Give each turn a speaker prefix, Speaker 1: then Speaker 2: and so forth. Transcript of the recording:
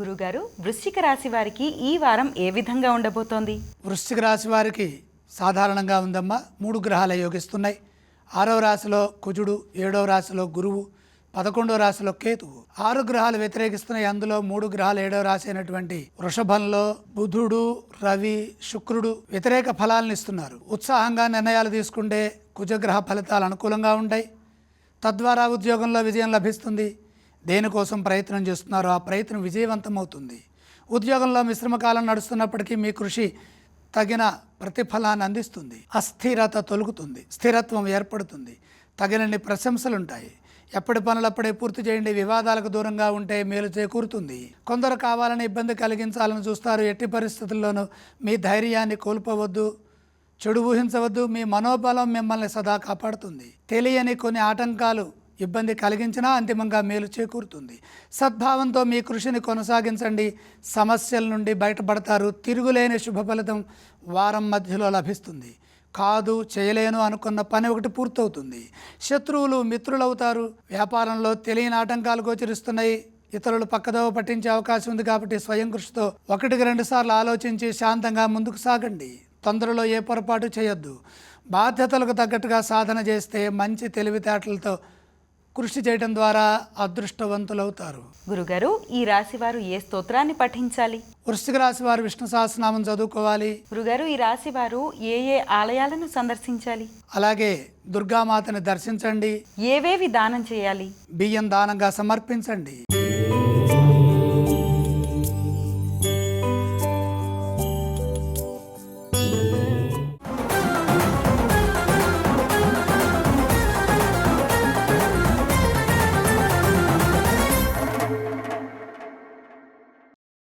Speaker 1: గురుగారు వృశ్చిక రాశి వారికి ఈ వారం ఏ విధంగా ఉండబోతోంది?
Speaker 2: వృశ్చిక రాశి వారికి సాధారణంగా ఉందమ్మా మూడు గ్రహాలు యోగిస్తున్నాయి. ఆరవ రాశిలో కుజుడు ఏడవ రాశిలో గురువు పదకొండవ రాశిలో కేతువు. ఆరు గ్రహాలు వ్యతిరేకిస్తున్నాయి. అందులో మూడు గ్రహాలు ఏడవ రాశి అయినటువంటి వృషభంలో బుధుడు రవి శుక్రుడు వ్యతిరేక ఫలాలను ఇస్తున్నారు. ఉత్సాహంగా నిర్ణయాలు తీసుకుంటే కుజగ్రహ ఫలితాలు అనుకూలంగా ఉంటాయి. తద్వారా ఉద్యోగంలో విజయం లభిస్తుంది. దేనికోసం ప్రయత్నం చేస్తున్నారో ఆ ప్రయత్నం విజయవంతమవుతుంది. ఉద్యోగంలో మిశ్రమ కాలం నడుస్తున్నప్పటికీ మీ కృషి తగిన ప్రతిఫలాన్ని అందిస్తుంది. అస్థిరత తొలుగుతుంది స్థిరత్వం ఏర్పడుతుంది. తగినన్ని ప్రశంసలుంటాయి. ఎప్పటి పనులప్పుడే పూర్తి చేయండి. వివాదాలకు దూరంగా ఉంటే మేలు చేకూరుతుంది. కొందరు కావాలని ఇబ్బంది కలిగించాలని చూస్తారు. ఎట్టి పరిస్థితుల్లోనూ మీ ధైర్యాన్ని కోల్పోవద్దు. చెడు ఊహించవద్దు. మీ మనోబలం మిమ్మల్ని సదా కాపాడుతుంది. తెలియని కొన్ని ఆటంకాలు ఇబ్బంది కలిగించినా అంతిమంగా మేలు చేకూరుతుంది. సద్భావంతో మీ కృషిని కొనసాగించండి. సమస్యల నుండి బయటపడతారు. తిరుగులేని శుభ ఫలితం వారం మధ్యలో లభిస్తుంది. కాదు చేయలేను అనుకున్న పని ఒకటి పూర్తవుతుంది. శత్రువులు మిత్రులవుతారు. వ్యాపారంలో తెలియని ఆటంకాలు గోచరిస్తున్నాయి. ఇతరులు పక్కదోవ పట్టించే అవకాశం ఉంది కాబట్టి స్వయం కృషితో ఒకటికి రెండు సార్లు ఆలోచించి శాంతంగా ముందుకు సాగండి. తొందరలో ఏ పొరపాటు చేయొద్దు. బాధ్యతలకు తగ్గట్టుగా సాధన చేస్తే మంచి తెలివితేటలతో కృషి చేయడం ద్వారా అదృష్టవంతులవుతారు.
Speaker 1: గురుగారు ఈ రాశి వారు ఏ స్తోత్రాన్ని పఠించాలి?
Speaker 2: వృశ్చిక రాశి వారు విష్ణు సహస్రనామం చదువుకోవాలి.
Speaker 1: గురుగారు ఈ రాశి వారు ఏ ఏ ఆలయాలను సందర్శించాలి?
Speaker 2: అలాగే దుర్గామాతని దర్శించండి.
Speaker 1: ఏవేవి దానం చేయాలి?
Speaker 2: బియ్యం దానంగా సమర్పించండి.